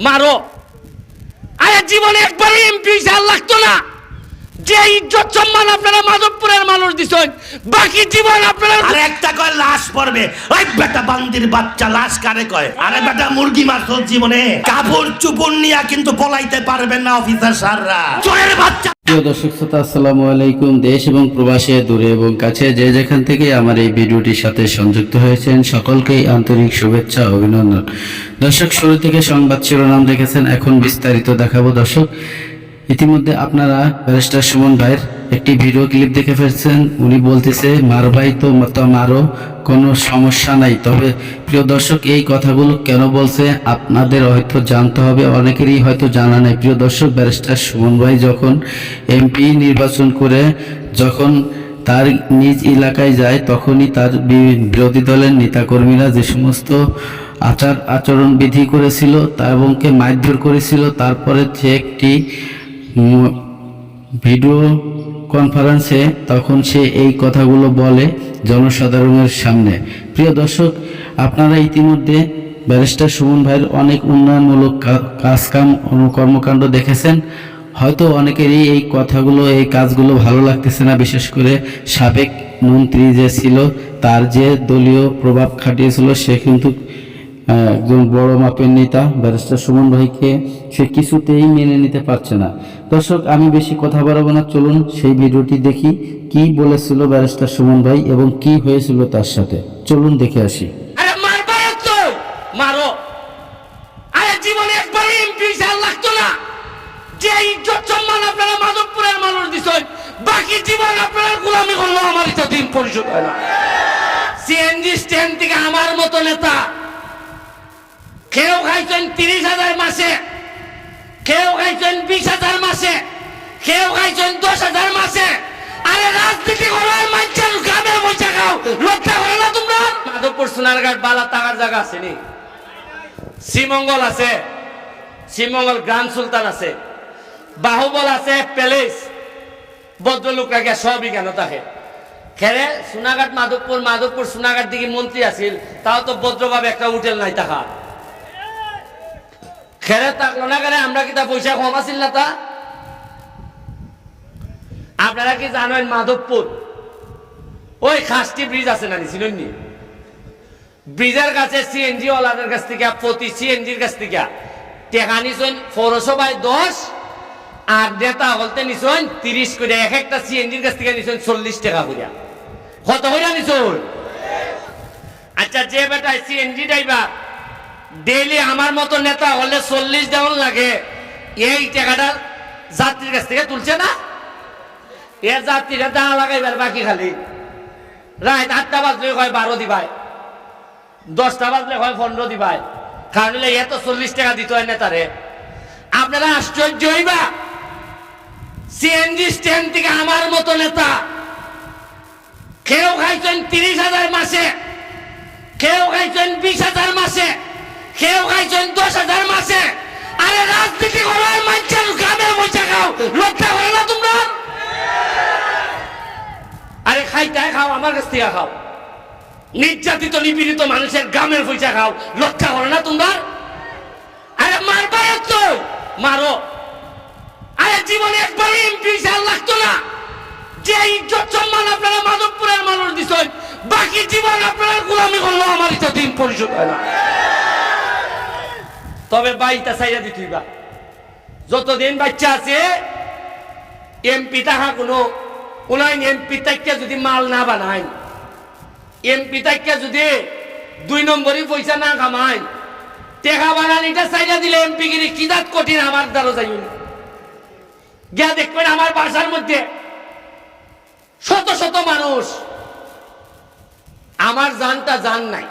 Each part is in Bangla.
মারো। আরে জীবনে একবারই এমপি হিসাব লাগতো না। যে ইজ্জত সম্মান আপনারা মাধবপুরের মানুষ দিছেন বাকি জীবন আপনারা আর একটা কয় লাশ পড়বে। ওই বেটা বান্দির বাচ্চা লাশ কারে কয়? আরে বেটা মুরগি মারছো জীবনে। কাপড় চুপড় নিয়া কিন্তু পলাইতে পারবেন না অফিসার স্যাররা। চোরের বাচ্চা প্রিয় দর্শক শ্রোতা আসসালামু আলাইকুম। দেশ এবং প্রবাসে দূরে এবং কাছে যে যেখান থেকে আমার এই ভিডিওটির সাথে সংযুক্ত হয়েছেন সকলকেই আন্তরিক শুভেচ্ছা অভিনন্দন। দর্শক শুরু থেকে সংবাদ শিরোনাম দেখেছেন এখন বিস্তারিত দেখাবো। দর্শক ইতিমধ্যে আপনারা ব্যারিস্টার সুমন ভাইয়ের একটি ভিডিও ক্লিপ দেখে ফেলছেন। উনি বলতেছে, মার ভাই তো মারো, কোনো সমস্যা নাই। তবে প্রিয় দর্শক, এই কথাগুলো কেন বলছে, আপনাদের হয়তো জানতে হবে, অনেকেরই হয়তো জানা নেই। প্রিয় দর্শক ব্যারিস্টার সুমন ভাই যখন এমপি নির্বাচন করে, যখন তার নিজ এলাকায় যায়, তখনই তার বিরোধী দলের নেতাকর্মীরা যে সমস্ত আচার আচরণ বিধি করেছিল, তা এবং কে মারধর করেছিল, তারপরে সে একটি ভিডিও কনফারেন্সে তখন সে এই কথাগুলো বলে জনসাধারণের সামনে। প্রিয় দর্শক, আপনারা ইতিমধ্যে ব্যারিস্টার সুমন ভাইয়ের অনেক উন্নয়নমূলক কাজকাম কর্মকাণ্ড দেখেছেন। হয়তো অনেকেরই এই কথাগুলো, এই কাজগুলো ভালো লাগতেছে না, বিশেষ করে সাবেক মন্ত্রী যে ছিল, তার যে দলীয় প্রভাব খাটিয়েছিল, সে কিন্তু একজন বড় মাপের নেতা, ব্যারিস্টার সুমন ভাইকে সে কিছুতেই মেনে নিতে পারছে না। দর্শক, আমি বেশি কথা বাড়াবো না, চলুন সেই ভিডিওটি দেখি কি বলেছিল ব্যারিস্টার সুমন ভাই এবং কি হয়েছিল তার সাথে। চলুন দেখে আসি। আরে জীবনে না। যে বাকি জীবন হয় স্ট্যান্ড থেকে আমার মতো নেতা কেউ খাইছেন তিরিশ হাজার মাসে কেউ খাইছেন বিশ হাজার মাসে কেউ খাইছেন দশ হাজার মাসে আরে রাজনীতি করার মানুষের গ্রামে বসে খাও লজ্জা করে না তোমরা? মাধবপুর সোনারঘাট বালা টাকার জায়গা আছে নি? শ্রীমঙ্গল আছে। শ্রীমঙ্গল গ্রান্ড সুলতান আছে। বাহুবল আছে প্যালেস ভদ্রলোকরা গিয়া সবই কেন তাকে খেরে সোনাঘাট মাধবপুর মাধবপুর সোনাঘাট দিকে মন্ত্রী আছিল, তাও তো ভদ্রভাবে একটা হোটেল নাই তাহা। খেরে থাকল না কেন আমরা কি তা পয়সা কম আছিল না তা আপনারা কি জানেন মাধবপুর? ওই খাসটি ব্রিজ আছে না নিছিলেন নি? ব্রিজের কাছে সিএনজি ওলাদের কাছ থেকে, প্রতি সিএনজির কাছ থেকে। টেকা নিছেন পৌরসভায় দশ, আর নেতা হলতে নিছেন তিরিশ করে এক একটা সিএনজির কাছ থেকে নিছেন চল্লিশ টাকা করিয়া কত করিয়া নিছেন? আচ্ছা যে বেটা সিএনজি ড্রাইভার ডেইলি আমার মতো নেতা হলে চল্লিশ দেওয়ান লাগে। এই টাকাটা যাত্রীর কাছ থেকে তুলছে না? এ যাত্রীরা দাঁড়া লাগাইবার বাকি খালি। রাত আটটা বাজলে হয়, বারো দিবাই দশটা বাজলে হয়, পনেরো দিবাই কারণ এত চল্লিশ টাকা দিতে হয় নেতারে। আপনারা আশ্চর্য হইবা। সিএনজি স্ট্যান্ড থেকে আমার মতো নেতা। কেউ খাইছেন তিরিশ হাজার মাসে। কেউ খাইছেন বিশ হাজার মাসে। কেউ খাইছেন দশ হাজার মাসে। আরে রাজনীতি করার মানুষের খাও। করে না তোমরা? আরে খাইতে খাও, আমার কাছ থেকে খাও। নির্যাতিত, নিপীড়িত মানুষের গ্রামের পয়সা খাও। লজ্জা করে না তোমরা? আরে মারবা তো মারো। আরে জীবনে একবারই এমপি লাগতো না। যে ইজ্জত সম্মান আপনারা মাধবপুরের মানুষ দিছেন, বাকি জীবন আপনারা গোলামি করল আমার তো দিন পরিশোধ হয় না। তবে বাইটা চাইয়া দিতেইবা যতদিন বাচ্চা আছে, এমপি তাহা কোনো ওনাই এমপি তাইকে যদি মাল না বানায়, এমপি তাইকে যদি দুই নম্বরই পয়সা না কামায়, টেকা বানানিটা চাইয়া দিলে এমপি গিরি কিদাত কঠিন আমার দ্বারা যাই গিয়া দেখবেন আমার বাসার মধ্যে শত শত মানুষ, আমার জানটা জান নাই।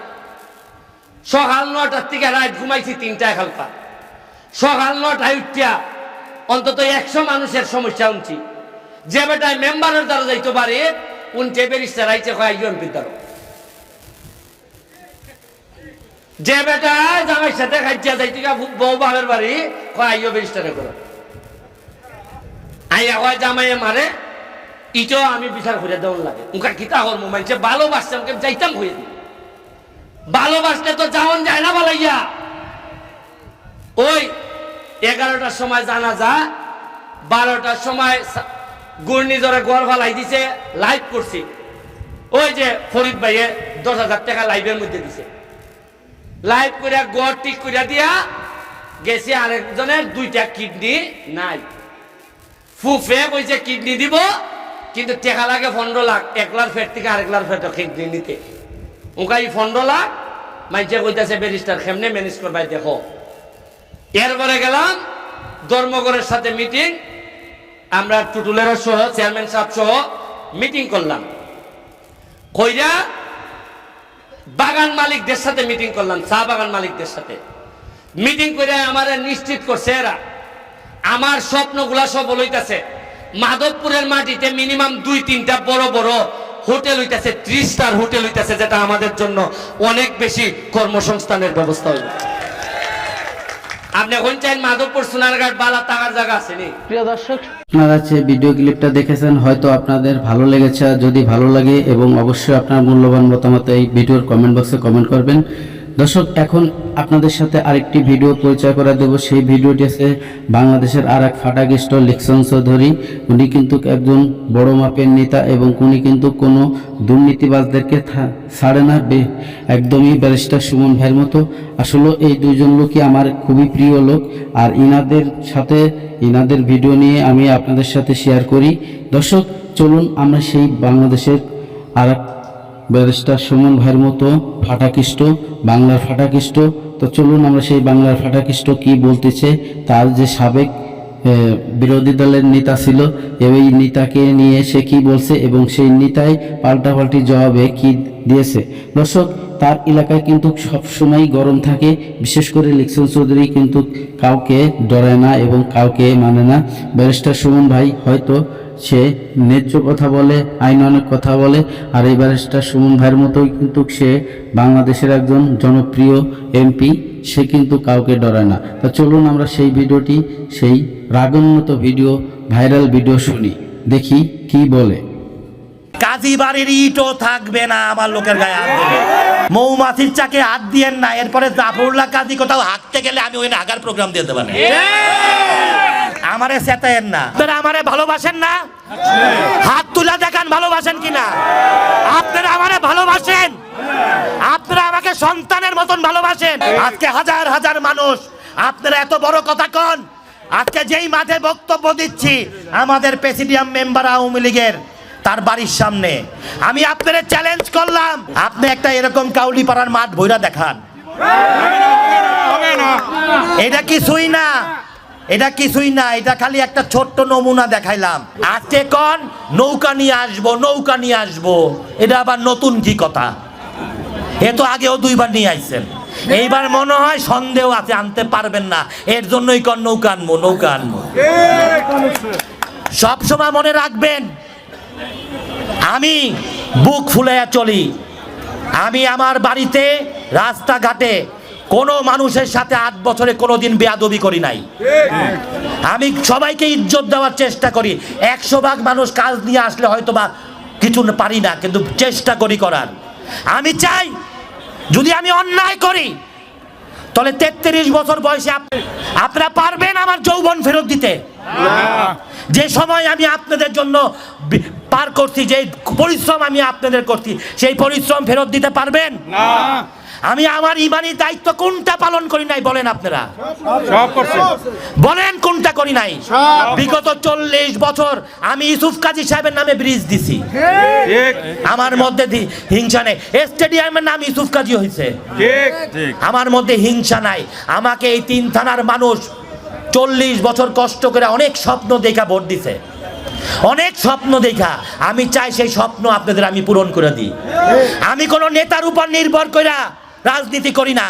সকাল নটার থেকে রাত ঘুমাইছি তিনটায় হালকা সকাল নটায় উঠিয়া অন্তত একশো মানুষের সমস্যা উনছি যে বেটায় মেম্বারের দ্বারা যাইতে পারে বেরিস্টার আইছে কয় ইউএমপির দ্বারা। যে বেটা জামাইর সাথে খাইছিয়া যাইতে বউ বাপের বাড়ি, কয় আইও বেরিস্টারে করো। আইয়া কয়, জামাইয়ে মারে ইটো আমি বিচার করে দেওয়ার লাগে। উনকা কিতা হর মানছে ভালোবাসতাম কে যাইতাম হয়ে দিই ভালোবাসলে তো যাওন যায় না বালাইয়া। ওই, এগারোটার সময় জানা যা বারোটার সময় ঘূর্ণিঝড়ে গড় ফালাই দিছে লাইভ করছি। ওই যে ফরিদ ভাইয়ে দশ হাজার টাকা লাইভের মধ্যে দিছে। লাইভ করে গড় ঠিক করে দিয়া গেছে আরেকজনের, দুইটা কিডনি নাই। ফুফে কইছে কিডনি দিব, কিন্তু টাকা লাগে পনেরো লাখ, একলার ফেট থেকে আরেকলার ফেট কিডনি নিতে। ওকাই পনেরো লাখ মাইছে কইতাছে ব্যারিস্টার কেমনে ম্যানেজ করবাই দেখো। এরপরে গেলাম ধর্মগড়ের সাথে মিটিং আমরা টুটুলেরও সহ চেয়ারম্যান সাহেব সহ মিটিং করলাম। কইরা বাগান মালিকদের সাথে মিটিং করলাম, চা বাগান মালিকদের সাথে। মিটিং করে আমার নিশ্চিত করছে এরা। আমার স্বপ্নগুলা সব লইতাছে মাধবপুরের মাটিতে মিনিমাম দুই তিনটা বড় বড় হোটেল হইতেছে ত্রিশ স্টার হোটেল হইতেছে যেটা আমাদের জন্য অনেক বেশি কর্মসংস্থানের ব্যবস্থা হইল। আপনি এখন চাইন মাধবপুর সোনারঘাট বালা জায়গা আছে নি? প্রিয় দর্শক আপনারা যে ভিডিও ক্লিপটা দেখেছেন হয়তো আপনাদের ভালো লেগেছে। যদি ভালো লাগে এবং অবশ্যই আপনার মূল্যবান মতামত এই ভিডিওর কমেন্ট বক্সে কমেন্ট করবেন। দর্শক, এখন আপনাদের সাথে আরেকটি ভিডিও পরিচয় করা দেব। সেই ভিডিওটি আছে বাংলাদেশের আর এক ফাটাকিষ্ট লিকসন চৌধুরী। উনি কিন্তু একজন বড় মাপের নেতা এবং উনি কিন্তু কোনো দুর্নীতিবাজদেরকে ছাড়ে না। বে- একদমই ব্যারিস্টার সুমন ভাইয়ের মতো। আসলে এই দুজন লোকই আমার খুবই প্রিয় লোক। আর ইনাদের সাথে, ইনাদের ভিডিও নিয়ে আমি আপনাদের সাথে শেয়ার করি। দর্শক, চলুন আমরা সেই বাংলাদেশের আর ব্যারিস্টার সুমন ভাইয়ের মতো ফাটাকিষ্ট, বাংলার ফাটাকিষ্ট। তো চলুন আমরা সেই বাংলার ফাটাকিষ্ট কি বলতেছে, তার যে সাবেক বিরোধী দলের নেতা ছিল, এই নেতাকে নিয়ে সে কি বলছে এবং সেই নেতাই পাল্টাপাল্টি জবাবে কি দিয়েছে। দর্শক, তার এলাকায় কিন্তু সবসময় গরম থাকে, বিশেষ করে লিকসন চৌধুরী কিন্তু কাউকে ডরায় না এবং কাউকে মানে না। ব্যারিস্টার সুমন ভাই হয়তো সে ন্যায্য কথা বলে আইন অনেক কথা বলে। আর এই ব্যারিস্টার সুমন ভাইয়ের মতোই কিন্তু সে বাংলাদেশের একজন জনপ্রিয় এমপি সে কিন্তু কাউকে ডরায় না। তা চলুন আমরা সেই ভিডিওটি সেই রাগান্বিত ভিডিও ভাইরাল ভিডিও শুনি দেখি কি বলে। কাজী বাড়ির ইটও থাকবে না আমার লোকের গায়ে হাত দেবে। মৌমাছির চাকে হাত দিয়েন না এরপরে জাফরুল্লাহ কাজী কোথাও হাঁটতে গেলে আমি ওই আগার প্রোগ্রাম দিয়ে দেবেন আমারে সেতায়েন না। আপনারা আমারে ভালোবাসেন না? হাত তুলা দেখান ভালোবাসেন কিনা? আপনারা আমারে ভালোবাসেন? আপনারা আমাকে সন্তানের মতন ভালোবাসেন? আজকে হাজার হাজার মানুষ আপনারা এত বড় কথা কন? আজকে যেই মাঠে বক্তব্য দিচ্ছি আমাদের প্রেসিডিয়াম মেম্বার আওয়ামী লীগের তার বাড়ির সামনে। আমি আপনাদের চ্যালেঞ্জ করলাম আপনি একটা এরকম কাউলি পাড়ার মাঠ বইরা দেখান। এটা কিছুই না। এটা কিছুই না, এটা খালি একটা ছোট্ট নমুনা দেখাইলাম। আজকে কন? নৌকা নিয়ে আসব, নৌকা নিয়ে আসব। এটা আবার নতুন কি কথা? এ তো আগেও দুইবার নিয়ে আইছেন। এইবার মনে হয় সন্দেহ আছে, আনতে পারবেন না। এর জন্যই কন নৌকা আনব নৌকা আনব। সব সময় মনে রাখবেন, আমি বুক ফুলাইয়া চলি। আমি আমার বাড়িতে, রাস্তাঘাটে কোনো মানুষের সাথে আট বছরে কোনো দিন বেয়াদবি করি নাই। আমি সবাইকে ইজ্জত দেওয়ার চেষ্টা করি। একশো ভাগ মানুষ কাজ নিয়ে আসলে হয়তো বা কিছু পারি না, কিন্তু চেষ্টা করি করার। আমি চাই, যদি আমি অন্যায় করি, তাহলে তেত্রিশ বছর বয়সে আপ- আপনারা পারবেন আমার যৌবন ফেরত দিতে। যে সময় আমি আপনাদের জন্য পার করছি, যে পরিশ্রম আমি আপনাদের করছি, সেই পরিশ্রম ফেরত দিতে পারবেন? আমি আমার ইমানি দায়িত্ব কোনটা পালন করি নাই বলেন আপনারা? বলেন কোনটা করি নাই? বিগত চল্লিশ বছর আমি ইউসুফ কাজী সাহেবের নামে ব্রিজ দিছি। আমার মধ্যে হিংসা নেই। স্টেডিয়ামের নাম ইউসুফ কাজী হয়েছে ঠিক। ঠিক। আমার মধ্যে হিংসা নাই। আমাকে এই তিন থানার মানুষ চল্লিশ বছর কষ্ট করে অনেক স্বপ্ন দেখা ভোট দিছে। অনেক স্বপ্ন দেখা। আমি চাই সেই স্বপ্ন আপনাদের আমি পূরণ করে দিই। আমি কোনো নেতার উপর নির্ভর করে রাজনীতি করি না।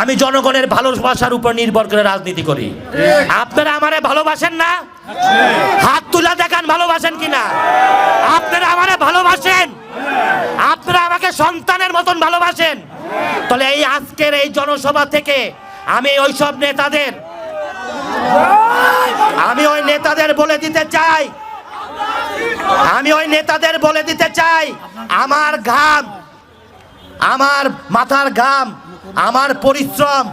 আমি জনগণের ভালোবাসার উপর নির্ভর করে রাজনীতি করি। আপনারা আমারে ভালোবাসেন না? হাত তুলা দেখান ভালোবাসেন কিনা? আপনারা আমারে ভালোবাসেন? আপনারা আমাকে সন্তানের মতন ভালোবাসেন? তাহলে এই আজকের এই জনসভা থেকে আমি ওইসব নেতাদের আমি ওই নেতাদের বলে দিতে চাই। আমি ওই নেতাদের বলে দিতে চাই আমার ঘাম আমার মাথার ঘাম আমার পরিশ্রম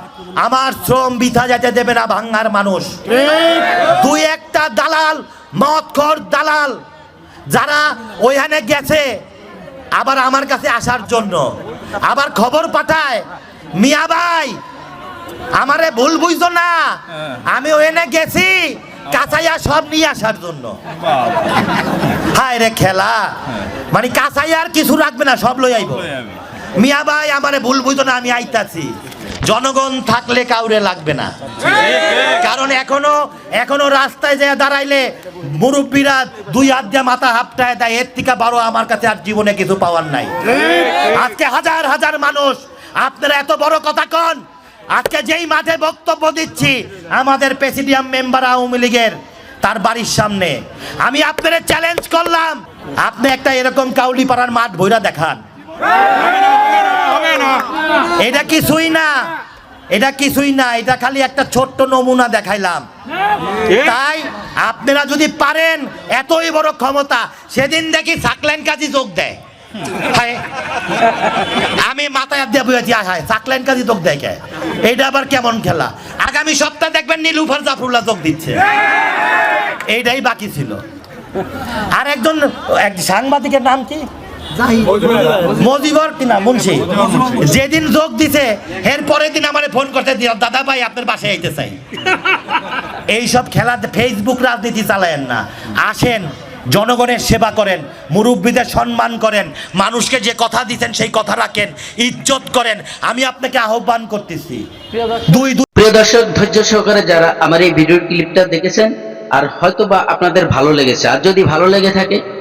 আমার শ্রম বৃথা যেতে দেবে না ভাঙ্গার মানুষ। দুই একটা দালাল মদখর দালাল যারা ওইখানে গেছে আবার আমার কাছে আসার জন্য। আবার খবর পাঠায় মিয়া ভাই আমারে ভুল বুঝতো না? আমি ওখানে গেছি কাঁচাইয়া সব নিয়ে আসার জন্য। হায় রে খেলা। মানে কাঁচাইয়া আর কিছু রাখবে না সব লই আইব। মিয়া ভাই, আমারে ভুল বুঝতো না, আমি আইতাছি। জনগণ থাকলে কাউরে লাগবে না। কারণ এখনও এখনও রাস্তায় যায় দাঁড়াইলে মুরব্বীরা দুই হাত দিয়ে মাথা হাপটায় দেয়, এর থেকে বারো আমার কাছে আর জীবনে কিছু পাওয়ার নাই। আজকে হাজার হাজার মানুষ, আপনারা এত বড় কথা কন, আজকে যেই মাঠে বক্তব্য দিচ্ছি, আমাদের প্রেসিডিয়াম মেম্বার আওয়ামী লীগের, তার বাড়ির সামনে। আমি আপনাদের চ্যালেঞ্জ করলাম, আপনি একটা এরকম কাউলিপাড়ার মাঠ ভৈরা দেখান। এটা কিছুই না এটা কিছুই না এটা খালি একটা ছোট্ট নমুনা দেখাইলাম। তাই আপনারা যদি পারেন এতই বড় ক্ষমতা সেদিন দেখি সাকলেন কাজী যোগ দেয়। আমি মাথায় হাত দিয়ে বুঝেছি হায় সাকলেন কাজী যোগ দেয় কে? এইটা আবার কেমন খেলা? আগামী সপ্তাহে দেখবেন নীলুফার জাফরুল্লাহ যোগ দিচ্ছে। এইটাই বাকি ছিল। আর একজন এক সাংবাদিকের নাম কি? মজিবর কিনা মুন্সি। যেদিন যোগ দিছে এর পরের দিন আমারে ফোন করতে দিও দাদা ভাই আপনার বাসায় আইতে চাই। এইসব খেলাতে ফেসবুক রাজনীতি চালায়েন না। আসেন জনগণের সেবা করেন মুরব্বীদের সম্মান করেন মানুষকে যে কথা দিতেন সেই কথা রাখেন ইজ্জত করেন। আমি আপনাকে আহ্বান করতেছি। দুই দুই প্রিয় দর্শক ধৈর্য সহকারে যারা আমার এই ভিডিও ক্লিপটা দেখেছেন আর হয়তো বা আপনাদের ভালো লেগেছে। আর যদি ভালো লেগে থাকে